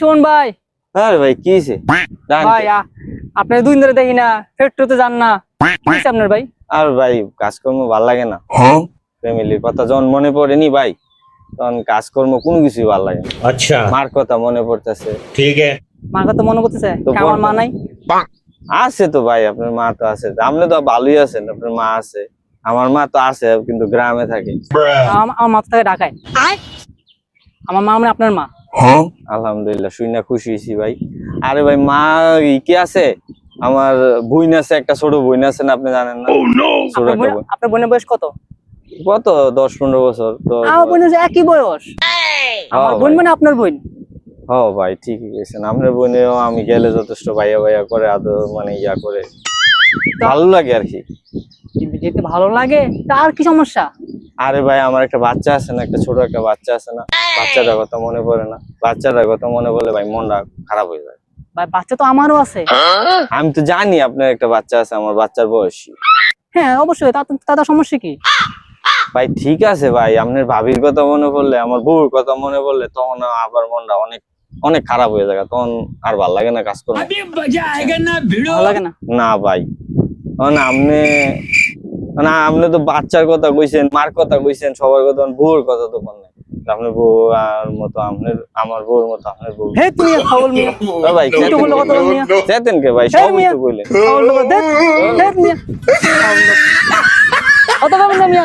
শোন ভাই। ভাই আপনি দুই তো যান না। আপনার ভাই? আর ভাই কাজকর্ম ভালো লাগে না। ফ্যামিলির কথা যখন মনে ভাই তখন কাজকর্ম কোনো আচ্ছা। মার কথা মনে পড়তেছে। ঠিক আছে। মার কথা মনে পড়তেছে? আমার মা নাই? আছে তো ভাই আপনার মা তো আছে। আপনি তো ভালোই আছেন আপনার মা আছে। আমার মা তো আছে কিন্তু গ্রামে থাকে। আমার মা তো থাকে ঢাকায়। আমার মা মানে আপনার মা। আলহামদুলিল্লাহ শুই না খুশি হয়েছি ভাই। আরে ভাই মা কি আছে? আমার বোন আছে একটা ছোট বোন আছে না আপনি জানেন না? ছোট আপনার একটা বোন- বোন। আপনার বোনের বয়স কত? কত? দশ পনেরো বছর তো আমার বোনের একই বয়স। আমার বোন মানে আপনার বোন। ও ভাই ঠিকই গেছেন আপনার বোনেও আমি গেলে যথেষ্ট ভাইয়া ভাইয়া করে আদর মানে ইয়া করে। ভালো লাগে আর কি। যেতে ভালো লাগে তার কি সমস্যা? আরে ভাই আমার একটা বাচ্চা আছে না একটা ছোট একটা বাচ্চা আছে না। বাচ্চাটার কথা মনে পড়ে না। বাচ্চাটার কথা মনে পড়লে ভাই মনটা খারাপ হয়ে যায়। ভাই বাচ্চা তো আমারও আছে। আমি তো জানি আপনার একটা বাচ্চা আছে আমার বাচ্চার বয়সী। হ্যাঁ অবশ্যই তা তাদের সমস্যা কি? ভাই ঠিক আছে ভাই আপনার ভাবির কথা মনে পড়লে আমার বউর কথা মনে পড়লে তখন আবার মনটা অনেক অনেক খারাপ হয়ে যায় তখন আর ভালো লাগে না কাজ করতে ভালো লাগে না? না ভাই। না আপনি না আপনি তো বাচ্চার কথা কইছেন মার কথা কইছেন সবার কথা বউর কথা তো বল নাই। আপনার বউ আর মতো আপনার আমার বউর মতো আপনার বউ। হে তুমি ফাউল মিয়া। ভাই বললে কথা মিয়া। চেতেন কে ভাই? সব তো কইলেন। ফাউল লোক দেখ দেখ মিয়া। অত না মিয়া।